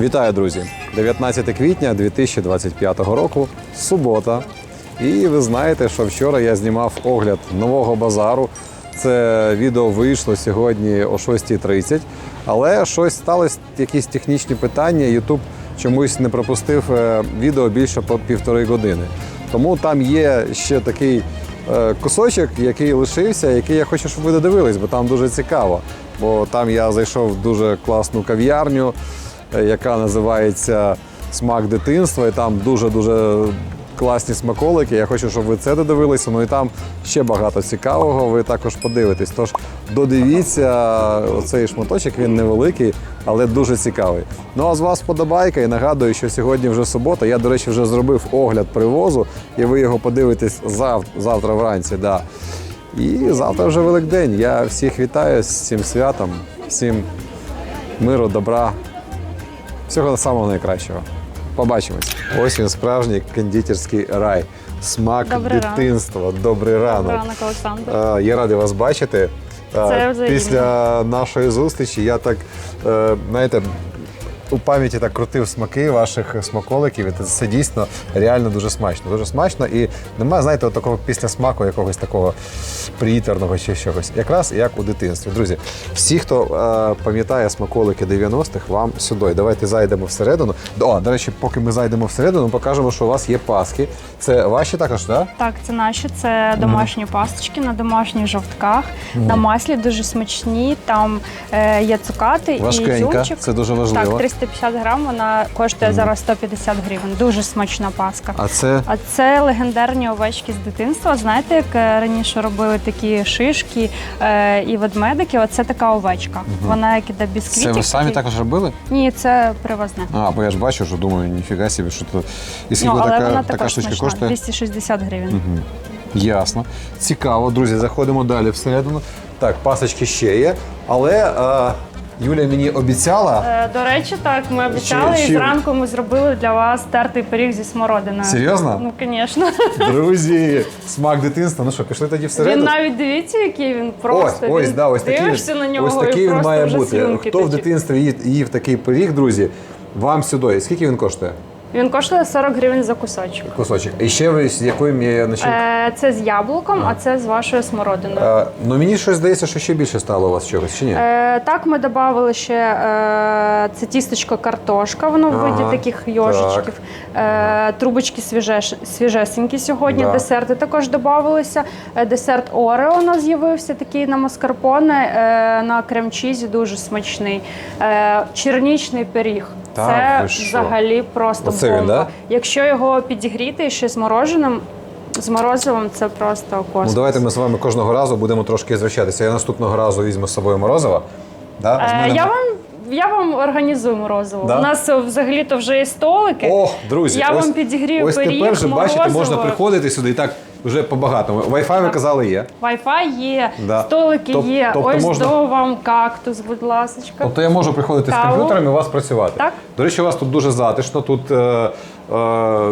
Вітаю, друзі! 19 квітня 2025 року, субота. І ви знаєте, що вчора я знімав огляд нового базару. Це відео вийшло сьогодні о 6.30, але щось сталося, якісь технічні питання. Ютуб чомусь не пропустив е, відео більше по півтори години. Тому там є ще такий е, кусочок, який лишився, який я хочу, щоб ви додивились, бо там дуже цікаво. Бо там я зайшов в дуже класну кав'ярню, яка називається Смак дитинства, і там дуже-дуже класні смаколики. Я хочу, щоб ви це додивилися. Ну і там ще багато цікавого. Ви також подивитесь. Тож додивіться оцей шматочок, він невеликий, але дуже цікавий. Ну а з вас подобайка і нагадую, що сьогодні вже субота. Я, до речі, вже зробив огляд привозу, і ви його подивитесь зав... завтра вранці. Да. І завтра вже Великдень. Я всіх вітаю з цим святом, всім миру, добра, всього самого найкращого. Побачимось. Ось він справжній кондитерський рай. Смак Добрий ранок. дитинства. Добрий ранок. Ранок, Олександр. Е, Я радий вас бачити. Е, Це взаємно. Після нашої зустрічі я так, е, знаєте, у пам'яті так крутив смаки ваших смаколиків. І це дійсно реально дуже смачно. Дуже смачно. І немає, знаєте, от такого після смаку якогось такого приїтерного чи чогось. Якраз як у дитинстві. Друзі, всі, хто е, пам'ятає смаколики 90-х, вам сюди. Давайте зайдемо всередину. О, до речі, поки ми зайдемо всередину, покажемо, що у вас є паски. Це ваші також, так? Да? Так, це наші, це домашні пасточки на домашніх жовтках, на маслі дуже смачні. Там е, є цукати і Важкенька, це дуже важливо. Так, 350 грам, вона коштує зараз 150 гривень. Дуже смачна паска. А це А це легендарні овечки з дитинства. Знаєте, як е, раніше робили такі шишки е, і ведмедики? Оце така овечка. Вона як іде без квітів. Це ви самі також робили? Ні, це привозне. А, бо я ж бачу, що думаю, ніфіга собі, що тут. І скільки Ну, але така, вона така також штучка смачна, коштує? 260 гривень. Ясно. Цікаво, друзі, заходимо далі всередину. Так, пасочки ще є. Але е, Юля мені обіцяла. Е, До речі, так, ми обіцяли, Чи- і чи- зранку ми зробили для вас тертий пиріг зі смородиною. Серйозно? Ну, звісно. Друзі, смак дитинства. Ну що, пішли тоді Він всередину? навіть дивіться, який він просто. ось, він да, ось такий, дивишся на нього ось і такий він просто має вже бути. слюнки Хто в течуть. дитинстві їв, їв такий пиріг, друзі, вам сюди. Скільки він коштує? Він коштує 40 гривень за кусочок. Кусочок. І ще ви з якою м'є начинкою? Е, Це з яблуком, а це з вашою смородиною. Е, ну мені щось здається, що ще більше стало у вас чогось, чи ні? Е, так, ми додали ще е, це тісточко картошка, воно в виді Ага, таких йожичків. Е, трубочки свіжеш, свіжесенькі сьогодні. Да. Десерти також додавалися. Е, десерт Орео у нас з'явився такий на маскарпоне, е, на крем-чізі дуже смачний. Е, чернічний пиріг. Це взагалі просто Оце він, да? Якщо його підігріти ще з мороженим, з морозивом, це просто космос. Ну, давайте ми з вами кожного разу будемо трошки звичатися. Я наступного разу візьму з собою морозиво. Да? Е, мене- Я вам. Я вам організую морозиво. Да? У нас е, взагалі-то вже є столики. О, друзі, Я ось, вам підігрію ось пиріг, тепер вже бачите, можна приходити сюди і так вже по-багатому. Wi-Fi ви казали є. Wi-Fi є, Да. столики Тоб- є. тобто Ось можна- до вам кактус, будь ласка. Тобто я можу приходити з Каву. комп'ютером і у вас працювати. Так. До речі, у вас тут дуже затишно, тут е, е,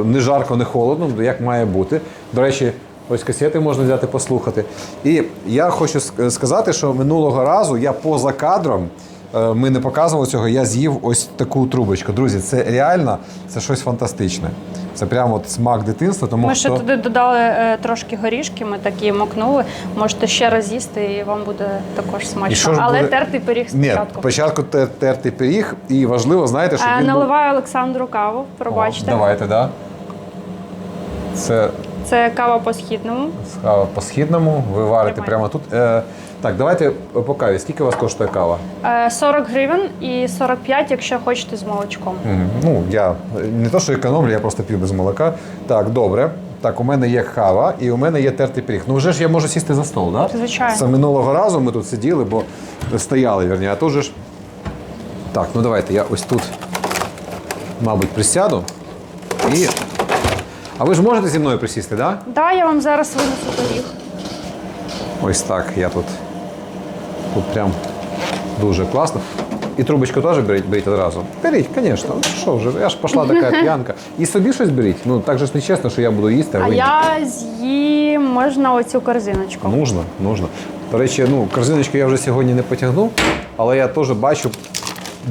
не жарко, не холодно, як має бути. До речі, ось касети можна взяти послухати. І я хочу ск- сказати, що минулого разу я поза кадром. Е, Ми не показували цього, я з'їв ось таку трубочку. Друзі, це реально це щось фантастичне. Це прямо от смак дитинства, тому Ми ще що туди додали е, трошки горішки, ми такі макнули. Можете ще раз їсти, і вам буде також І що смачно. ж Але буде? тертий пиріг Ні, спочатку. спочатку тер- тертий пиріг, і важливо, знаєте, щоб Е, він був... Наливаю Олександру каву, пробачте. О, давайте, да. Це Це кава по східному. Кава по східному, ви варите Тримай. прямо тут. Е, так, давайте по каві. Скільки у вас коштує кава? Е, 40 гривень і 45, якщо хочете з молочком. Мгм. Ну, я не то, що економлю, я просто пів без молока. Так, добре. Так, у мене є кава і у мене є тертий пиріг. Ну вже ж я можу сісти за стол, так? Да? Звичайно. Це минулого разу ми тут сиділи, бо стояли, вірні, а тут же ж. Так, ну давайте я ось тут, мабуть, присяду. І. А ви ж можете зі мною присісти, так? Да? Да, я вам зараз винесу пиріг. Ось так я тут. Тут прям дуже класно. І трубочку теж беріть, беріть одразу. Беріть, звісно. Ну що вже, я ж пішла така п'янка. І собі щось беріть. Ну так же ж не чесно, що я буду їсти, а А ви ні. я з'їм можна оцю корзиночку. Нужно, нужно. До речі, ну, корзиночку я вже сьогодні не потягну, але я теж бачу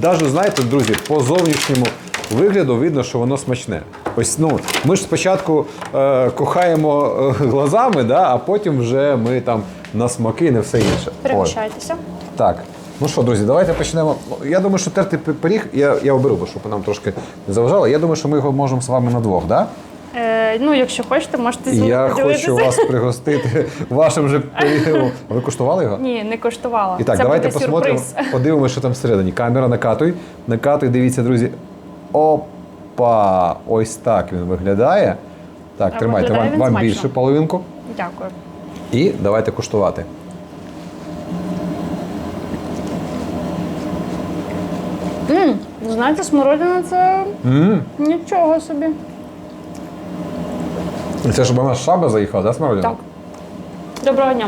навіть знаєте, друзі, по зовнішньому вигляду видно, що воно смачне. Ось ну, ми ж спочатку е, кохаємо е, глазами, да, а потім вже ми там на смаки і на все інше. Ой. Пригощайтеся. Так. Ну що, друзі, давайте почнемо. Я думаю, що терти пиріг, я, я оберу, бо щоб нам трошки не заважало. Я думаю, що ми його можемо з вами на двох, да? Е, ну, якщо хочете, можете зі Я поділитися. хочу вас пригостити вашим же пирігом. Ви куштували його? Ні, не коштувала. І так, Це давайте буде посмотримо, сюрприз. подивимося, що там всередині. Камера накатуй. Накатуй, дивіться, друзі. Опа! Ось так він виглядає. Так, тримайте, виглядає вам, вам більше половинку. Дякую. І давайте куштувати. Mm, знаєте, смородина це mm. нічого собі. Це ж вона з шаба заїхала, да, смородина? Так. Доброго дня.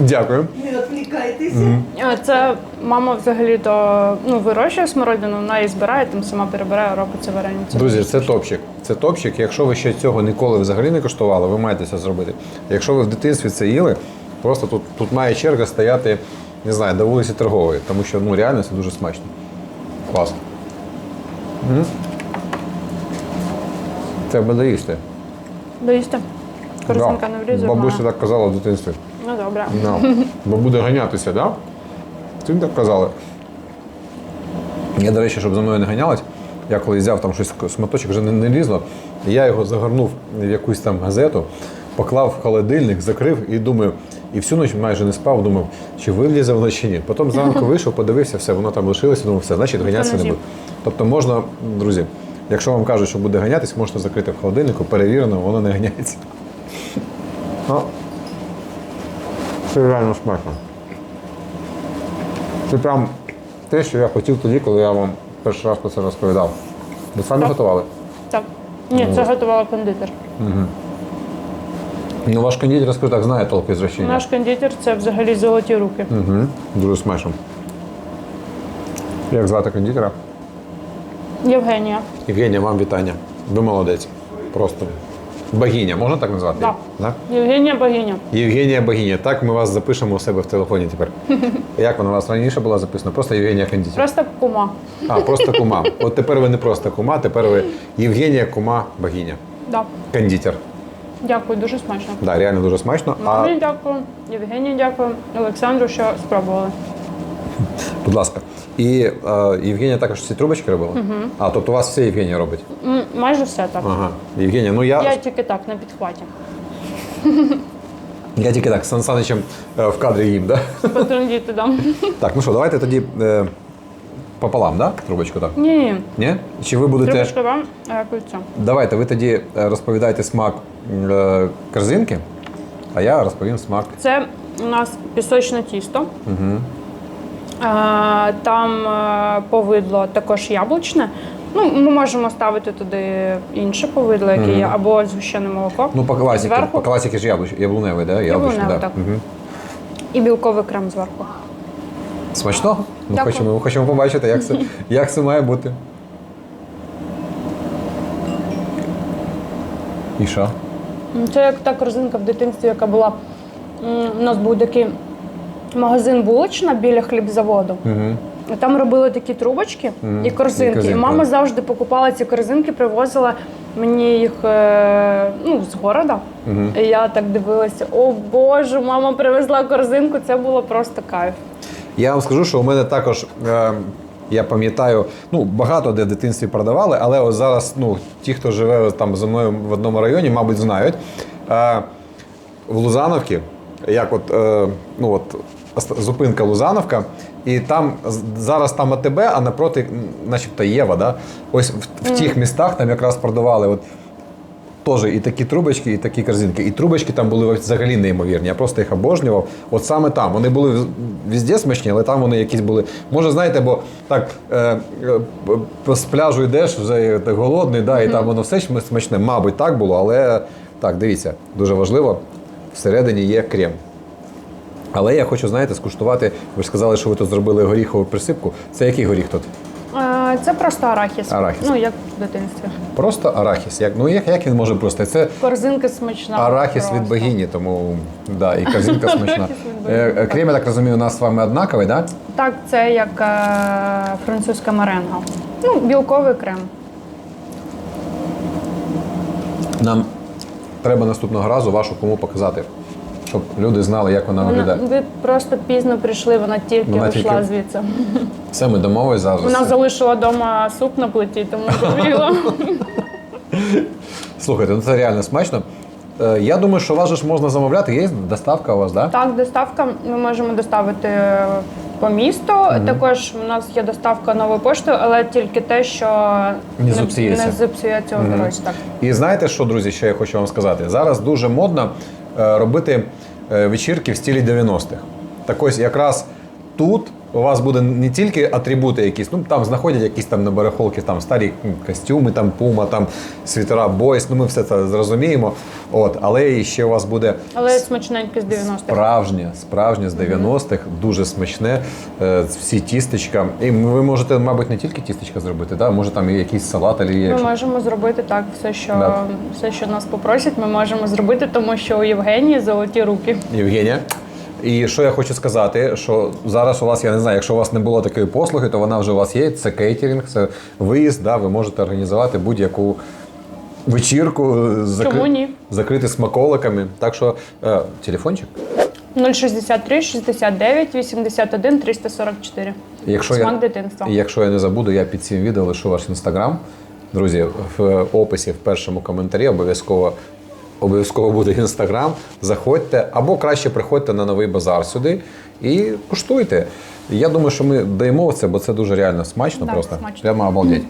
Дякую. Не відвлікайтеся. Е, Це мама взагалі то ну, вирощує смородину, вона її збирає, там сама перебирає, робить це варення. Друзі, це топчик. Це топчик. Якщо ви ще цього ніколи взагалі не коштували, ви маєте це зробити. Якщо ви в дитинстві це їли, просто тут, тут має черга стояти, не знаю, до вулиці торгової, тому що ну реально це дуже смачно. Клас. М. Це буде їсти. Доїсти. Корзинка Да. не влізе. Бабуся вона- так казала в дитинстві. Ну добре. No. Бо буде ганятися, так? Да? Ти так казали. Я, до речі, щоб за мною не ганялись, я коли взяв там щось сматочок, вже не, не лізло, я його загорнув в якусь там газету, поклав в холодильник, закрив і думаю, і всю ніч майже не спав, думав, чи вилізе воно чи ні. Потім зранку вийшов, подивився, все, воно там лишилося, думав, все, значить ганятися не буде. Тобто можна, друзі, якщо вам кажуть, що буде ганятись, можете закрити в холодильнику, перевірено, воно не ганяється. Це реально смачно. Це прям те, що я хотів тоді, коли я вам перший раз про це розповідав. Ви самі готували? Так. Ні, це готувала кондитер. Ну, ваш кондитер, розкажу так, знає толк із вращення. Наш кондитер це взагалі золоті руки. Угу. Дуже смачно. Як звати кондитера? Євгенія. Євгенія, вам вітання. Ви молодець. Просто богиня, можна так назвати? Да. Да? Євгенія богиня. Євгенія Богиня. Так ми вас запишемо у себе в телефоні тепер. Як вона у вас раніше була записана? Просто Євгенія кондитер. Просто кума. А, просто кума. От тепер ви не просто кума, тепер ви Євгенія Кума Богиня. Да. Кондитер. Дякую, дуже смачно. Да, реально дуже смачно. А, дякую, Євгенії дякую, Олександру, що спробували. будь ласка. І е, Євгенія також ці трубочки робила? А, тобто у вас все Євгенія робить? М, Майже все так. Ага. Євгенія, ну я, Я тільки так на підхваті. Я тільки так з Сан Саничем е, в кадрі їм, да? Потрендіти дам. Так, ну що, давайте тоді е, пополам, да? Трубочку так? Ні, ні. Ні? Чи ви будете. Трубочка вам, а кольцо. Давайте ви тоді е, розповідайте смак е, корзинки, а я розповім смак. Це у нас пісочне тісто. Угу. Там е, повидло також яблучне. Ну, ми можемо ставити туди інше повидло, яке є, або згущене молоко. Ну, по класіки, Зверху по класіки ж яблуч, яблуневий, да? Яблучний, Яблуневий, так. Мгм. і білковий крем зверху. Смачно? Ми Дякую. хочемо, ми хочемо побачити, як це, як це має бути. І що? Це як та корзинка в дитинстві, яка була. У нас був такий магазин булочна біля хлібзаводу. Угу. І Там робили такі трубочки Мгм. і корзинки. І І, корзинки. мама завжди покупала ці корзинки, привозила мені їх е, ну, з города. Мгм. І я так дивилася: о Боже, мама привезла корзинку, це було просто кайф. Я вам скажу, що у мене також, е, я пам'ятаю, ну, багато де в дитинстві продавали, але ось зараз ну, ті, хто живе там зі мною в одному районі, мабуть, знають. Е, в Лузановці, як от, е, ну, от зупинка Лузановка, і там зараз там АТБ, а напроти, начебто Єва, да? ось в, в тих містах там якраз продавали. От, Теж і такі трубочки, і такі корзинки. І трубочки там були взагалі неймовірні. Я просто їх обожнював. От саме там. Вони були везде смачні, але там вони якісь були. Може, знаєте, бо так е, е, з пляжу йдеш, вже так голодний, да, і там воно все смачне. Мабуть, так було, але так, дивіться, дуже важливо, всередині є крем. Але я хочу, знаєте, скуштувати. Ви ж сказали, що ви тут зробили горіхову присипку. Це який горіх тут? Е, Це просто арахіс. Арахіс. Ну, як в дитинстві. Просто арахіс. Як, ну як, як він може просто? Це Корзинка смачна. арахіс просто. від богині, тому да, і корзинка смачна. Арахіс від богині, Е, Крем, я так розумію, у нас з вами однаковий, так? Да? Так, це як е, французька меренга. Ну, білковий крем. Нам треба наступного разу вашу кому показати, щоб люди знали, як вона виглядає. ви просто пізно прийшли, вона тільки Вона вийшла тільки- звідси. Все, ми домовились зараз. Вона залишила вдома суп на плиті, тому згоріла. Слухайте, ну це реально смачно. Е, Я думаю, що вас же ж можна замовляти. Є доставка у вас, так? Да? Так, доставка ми можемо доставити по місту. Також у нас є доставка новою поштою, але тільки те, що Не зіпсується. не зіпсується у дорозі. Так. І знаєте що, друзі, що я хочу вам сказати? Зараз дуже модно е, робити е, вечірки в стилі 90-х. Так ось якраз тут у вас буде не тільки атрибути якісь, ну там знаходять якісь там на барахолки, там старі костюми, там пума, там світера бойс, ну ми все це зрозуміємо. От, але і ще у вас буде Але смачненьке з 90-х. Справжнє, справжнє з 90-х, дуже смачне. е, Всі тістечка. І ви можете, мабуть, не тільки тістечка зробити, да? може там і якийсь салат, або Ми якщо. можемо зробити так, все, що Да. все, що нас попросять, ми можемо зробити, тому що у Євгенії золоті руки. Євгенія. І що я хочу сказати, що зараз у вас, я не знаю, якщо у вас не було такої послуги, то вона вже у вас є. Це кейтерінг, це виїзд, да, ви можете організувати будь-яку вечірку, закри- ні? закрити смаколиками. Так що е, телефончик. 063 69 81 344. Якщо Смак я, дитинства. Якщо я не забуду, я під цим відео лишу ваш інстаграм. Друзі, в описі в першому коментарі обов'язково. Обов'язково буде інстаграм. Заходьте або краще приходьте на новий базар сюди і куштуйте. Я думаю, що ми даємо це, бо це дуже реально смачно. Так, просто смачно. прямо обалдеть.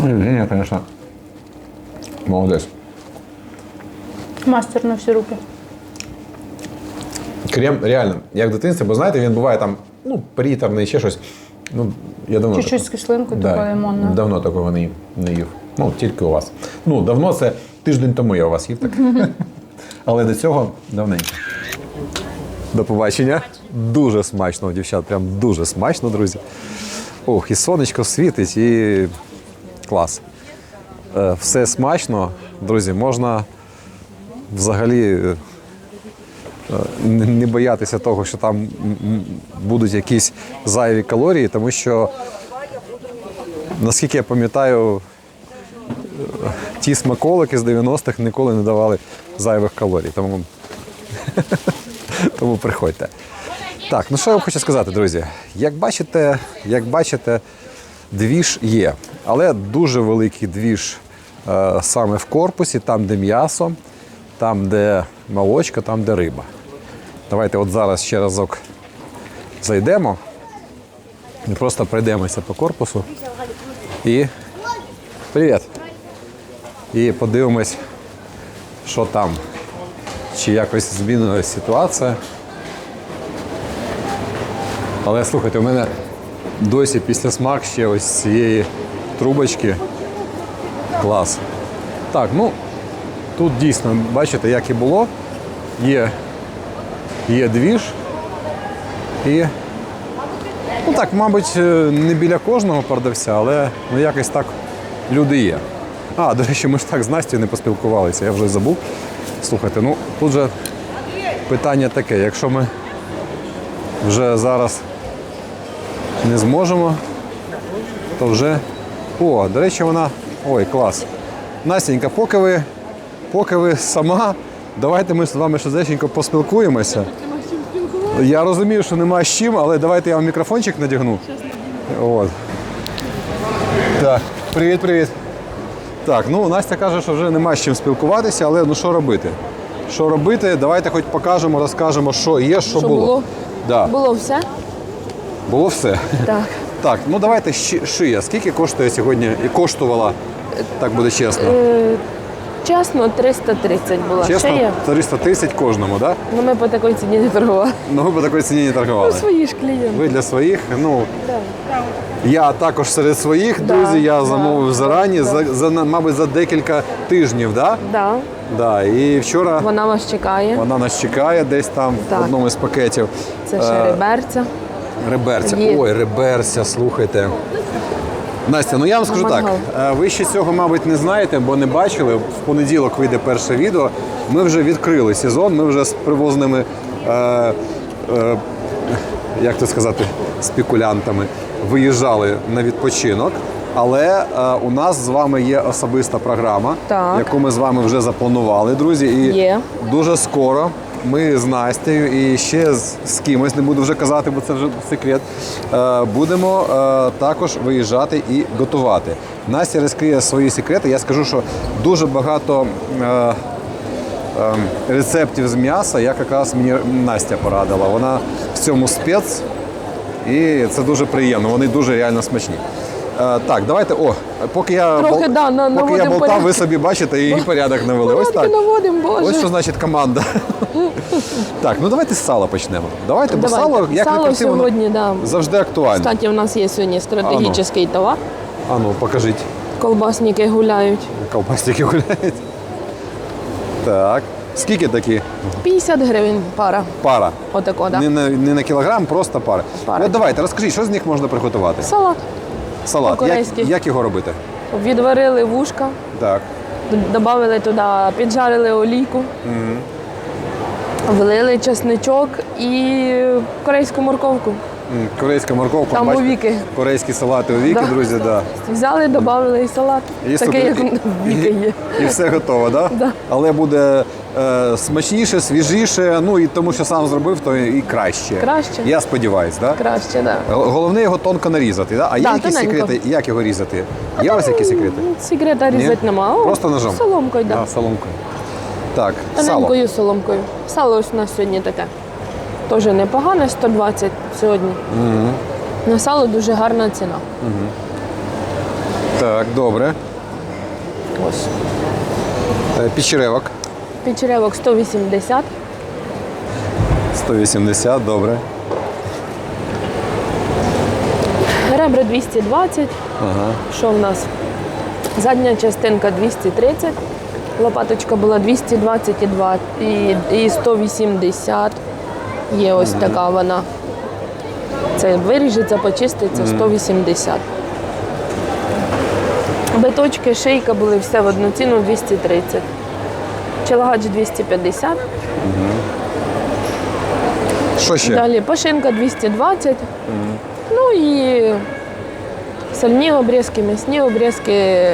Ну, Євгенія, звісно, молодець. Мастер на всі руки. Крем реально, як в дитинстві, бо знаєте, він буває там ну, приторний, ще щось. Ну, я давно Чуть-чуть з кислинкою, Да, такою лимонною. Давно такого не, не їв. Ну, тільки у вас. Ну, давно це тиждень тому я у вас їв так. Але до цього давненько. До побачення. Дуже смачно, дівчат, прям дуже смачно, друзі. Ох, і сонечко світить, і клас. Е, Все смачно, друзі, можна взагалі е, не не боятися того, що там будуть якісь зайві калорії, тому що, наскільки я пам'ятаю, е, ті смаколики з 90-х ніколи не давали зайвих калорій. Тому, тому приходьте. Так, ну що я вам хочу сказати, друзі. Як бачите, як бачите, двіж є, але дуже великий двіж е, саме в корпусі, там, де м'ясо, там, де молочка, там, де риба. Давайте от зараз ще разок зайдемо і просто пройдемося по корпусу. І. Привіт! І подивимось, що там. Чи якось змінилася ситуація. Але слухайте, у мене досі після смак ще ось цієї трубочки. Клас. Так, ну тут дійсно, бачите, як і було. Є, є двіж. І. Ну так, мабуть, е, не біля кожного продавця, але ну, якось так люди є. А, до речі, ми ж так з Настю не поспілкувалися, я вже забув. Слухайте, ну тут же питання таке, якщо ми вже зараз не зможемо, то вже. О, до речі, вона. Ой, клас. Настенька, поки ви, поки ви сама, давайте ми з вами швиденько поспілкуємося. Я розумію, що нема з чим, але давайте я вам мікрофончик надягну. От. Так, привіт, привіт. Так, ну Настя каже, що вже нема з чим спілкуватися, але ну що робити? Що робити? Давайте хоч покажемо, розкажемо, що є, що, Що було. було? Да, Було все? було все. Так. Так, ну давайте шия. Скільки коштує сьогодні і коштувала, так буде чесно. Чесно, 330 була. Ще є. 330 кожному, да? Ну ми по такій ціні не торгували. Ну ви по такій ціні не Ну, свої ж клієнти. Ви для своїх, ну Да. я також серед своїх, Да, друзі, я да, замовив зарані, да. за, за мабуть, за декілька тижнів, да? Да. Да. І вчора Вона вас чекає. вона нас чекає десь там Так. в одному із пакетів. Це ще Е, реберця. Реберця. Є. Ой, реберця, слухайте. Настя, ну я вам скажу так. е, Ви ще цього, мабуть, не знаєте, бо не бачили. В понеділок вийде перше відео. Ми вже відкрили сезон, ми вже з привозними, е, е, як то сказати, спекулянтами виїжджали на відпочинок. Але е, у нас з вами є особиста програма, Так. яку ми з вами вже запланували, друзі. І Є. дуже скоро ми з Настею і ще з, з кимось, не буду вже казати, бо це вже секрет. Е, будемо е, також виїжджати і готувати. Настя розкриє свої секрети. Я скажу, що дуже багато. Е, Рецептів з м'яса, як якраз мені Настя порадила. Вона в цьому спец, і це дуже приємно. Вони дуже реально смачні. Е, так, давайте. О, поки я, Трохи, да, на- поки я наводимо болтав, ви собі бачите і порядок навели. Ось Порядки так. наводимо, боже. Ось що значить команда. так, ну давайте з сала почнемо. Давайте, бо Давайте. сало, як Сало не красиво, воно сьогодні, да. завжди актуально. Кстати, у нас є сьогодні стратегічний товар. А ну, покажіть. Колбасники гуляють. Ковбасики гуляють. Так. Скільки такі? 50 гривень пара. Пара. Отако, да. Не, на, не на кілограм, просто пара. Пара. От давайте, розкажіть, що з них можна приготувати? Салат. Салат. Як, як його робити? Відварили вушка, Так. додали туди, піджарили олійку, влили чесничок і корейську морковку. М, Корейська морковка. Там бачите? Корейські салати у віки, Да. друзі, да. Взяли, додали і салат. І Такий, як Віки є. І все готово, да? Да. Але буде е, смачніше, свіжіше, ну і тому, що сам зробив, то і краще. Краще. Я сподіваюся, да? Краще, так. Да. Головне його тонко нарізати, да? А є Да, якісь тоненько. секрети, як його різати? Є у вас якісь секрети? Секрета різати нема. О, Просто ножом? Соломкою, так. А, Да. соломкою. Так, сало. Соломкою. Сало ось у нас сьогодні таке. Теж непогане, 120 сьогодні. На сало дуже гарна ціна. Так, добре. Ось. Печеревок Печеревок 180, 180, добре. ребра 220. Ага. Що в нас? Задня частинка 230, лопаточка була 220 і, 2, і, і 180. Є ось така вона. Це виріжеться, почиститься 180. Биточки, шийка були все в одну ціну 230. Челагач 250. Що ще? Далі пашинка 220. Ну і сальні обрізки, м'ясні обрізки.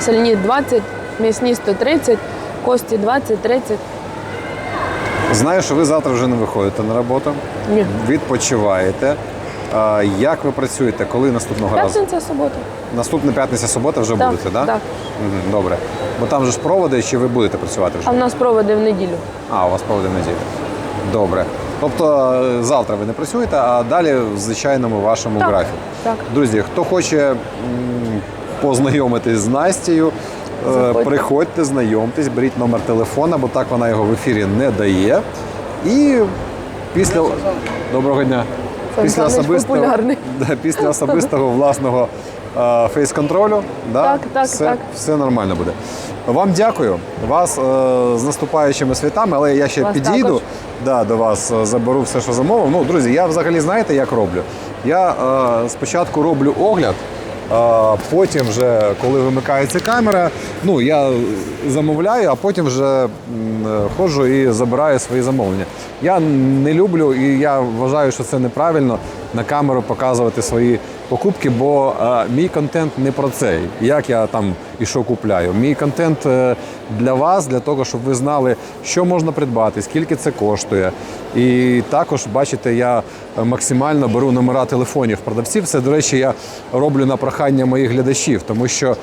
Сальні 20, м'ясні 130, кості 20-30. Знаю, що ви завтра вже не виходите на роботу. Ні. Відпочиваєте. А, як ви працюєте? Коли наступного разу? П'ятниця, субота. Наступна п'ятниця, субота вже Так, будете, так? так. Мгм, добре. Бо там же ж проводи, чи ви будете працювати вже? А в нас проводи в неділю. А, у вас проводи в неділю. Добре. Тобто е, завтра ви не працюєте, а далі в звичайному вашому Так, графіку. так. Друзі, хто хоче м, познайомитись з Настею, е, Заходьте. приходьте, знайомтесь, беріть номер телефона, бо так вона його в ефірі не дає. І після доброго дня. Популярний. Да, після особистого власного е, фейс-контролю, да, Так, так, все, так. все нормально буде. Вам дякую. Вас е, з наступаючими святами, але я ще Вас підійду також. да, до вас, е, заберу все, що замовив. Ну, друзі, я взагалі знаєте, як роблю? Я е, спочатку роблю огляд. Потім, вже, коли вимикається камера, ну я замовляю, а потім вже ходжу і забираю свої замовлення. Я не люблю і я вважаю, що це неправильно на камеру показувати свої покупки, бо е, мій контент не про це. Як я там і що купляю. Мій контент е, для вас, для того, щоб ви знали, що можна придбати, скільки це коштує. І також, бачите, я максимально беру номера телефонів продавців. Це, до речі, я роблю на прохання моїх глядачів, тому що е,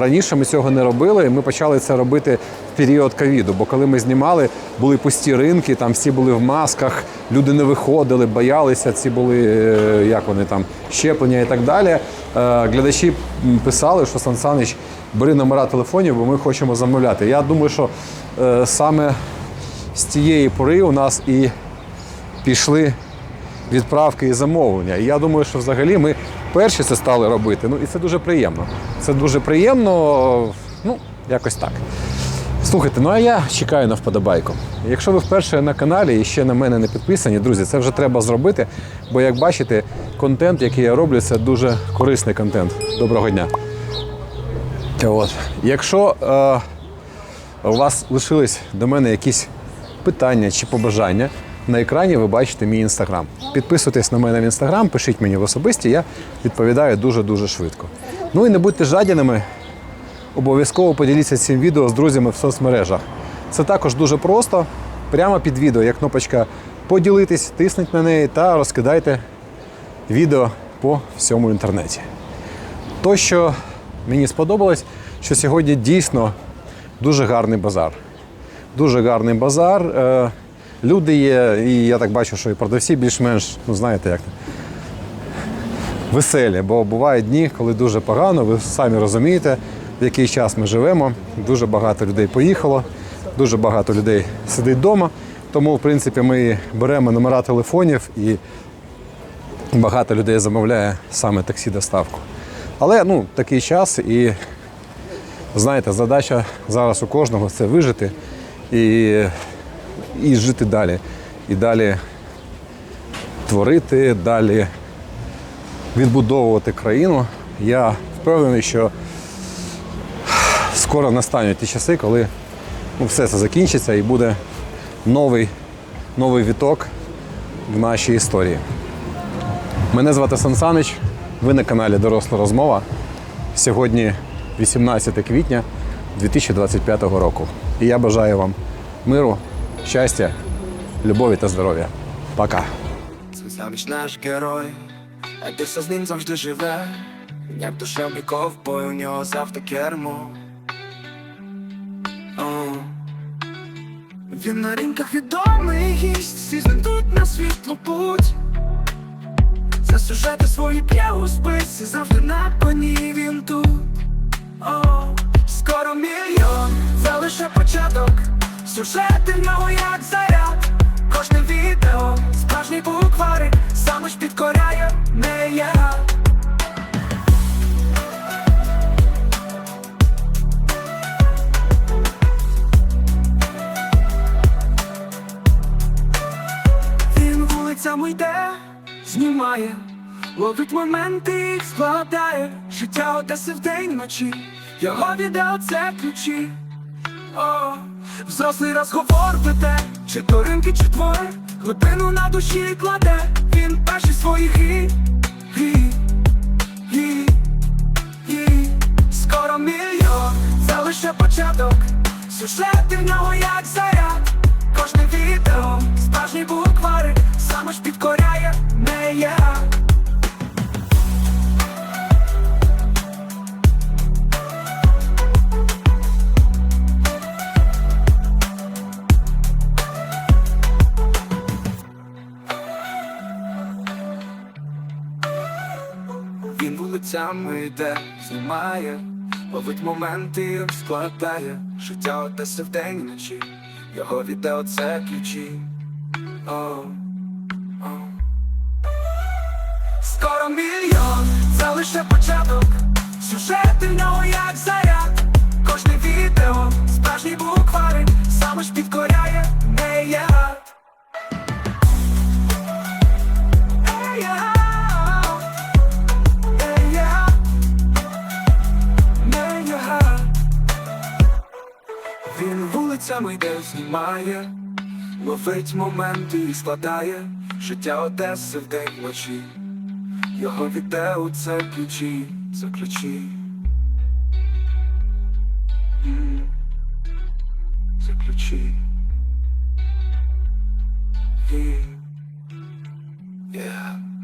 раніше ми цього не робили. і Ми почали це робити в період ковіду. Бо коли ми знімали, були пусті ринки, там всі були в масках, люди не виходили, боялися. Ці були як вони там щеплення і так далі. Е, Глядачі писали, що Сан Санич бери номера телефонів, бо ми хочемо замовляти. Я думаю, що е, саме з тієї пори у нас і пішли відправки і замовлення. І я думаю, що взагалі ми перші це стали робити. Ну і це дуже приємно. Це дуже приємно, ну, якось так. Слухайте, ну а я чекаю на вподобайку. Якщо ви вперше на каналі і ще на мене не підписані, друзі, це вже треба зробити. Бо як бачите, контент, який я роблю, це дуже корисний контент. Доброго дня. От. Якщо е, у вас лишились до мене якісь питання чи побажання, на екрані ви бачите мій інстаграм. Підписуйтесь на мене в інстаграм, пишіть мені в особисті, я відповідаю дуже-дуже швидко. Ну і не будьте жадяними, обов'язково поділіться цим відео з друзями в соцмережах. Це також дуже просто. Прямо під відео є кнопочка поділитись, тисніть на неї та розкидайте відео по всьому інтернеті. То, що мені сподобалось, що сьогодні дійсно дуже гарний базар. Дуже гарний базар. Е, Люди є, і я так бачу, що і продавці більш-менш, ну знаєте, як веселі, бо бувають дні, коли дуже погано, ви самі розумієте, в який час ми живемо. Дуже багато людей поїхало, дуже багато людей сидить вдома. Тому, в принципі, ми беремо номера телефонів і багато людей замовляє саме таксі-доставку. Але ну, такий час і знаєте, задача зараз у кожного це вижити і, і жити далі. І далі творити, далі відбудовувати країну. Я впевнений, що скоро настануть ті часи, коли ну, все це закінчиться і буде новий, новий віток в нашій історії. Мене звати Сан Санич, ви на каналі Доросла розмова. Сьогодні 18 квітня 2025 року. І я бажаю вам миру, щастя, любові та здоров'я. Пока! Це наш герой, а ти все з ним завжди живе, як душевний ковбой, у нього завжди кермо. Він на ринках відомий гість, всі знайдуть на світлу путь. За сюжети свої п'є у списі, завжди на коні він тут. О, скоро мільйон, залише початок. Сюжети ловить моменти і складає. Життя Одеси вдень вночі, його відео це ключі. О, взрослий розговор веде, чи то ринки, чи твори, глибину на душі кладе, він перший свої гі, гі, гі, гі. Скоро мільйон, це лише початок, сюжети в нього як заряд, кожне відео, справжній букварик, саме ж підкоряє Вулицями йде, знімає, ловить моменти, складає життя Одеси в і вночі, його відео це ключі. О, о. Скоро мільйон, це лише початок. Сюжети в нього як заряд. Знімає, ловить моменти і складає життя Одеси вдень вночі. Його відео це ключі, це ключі. Це ключі. Yeah.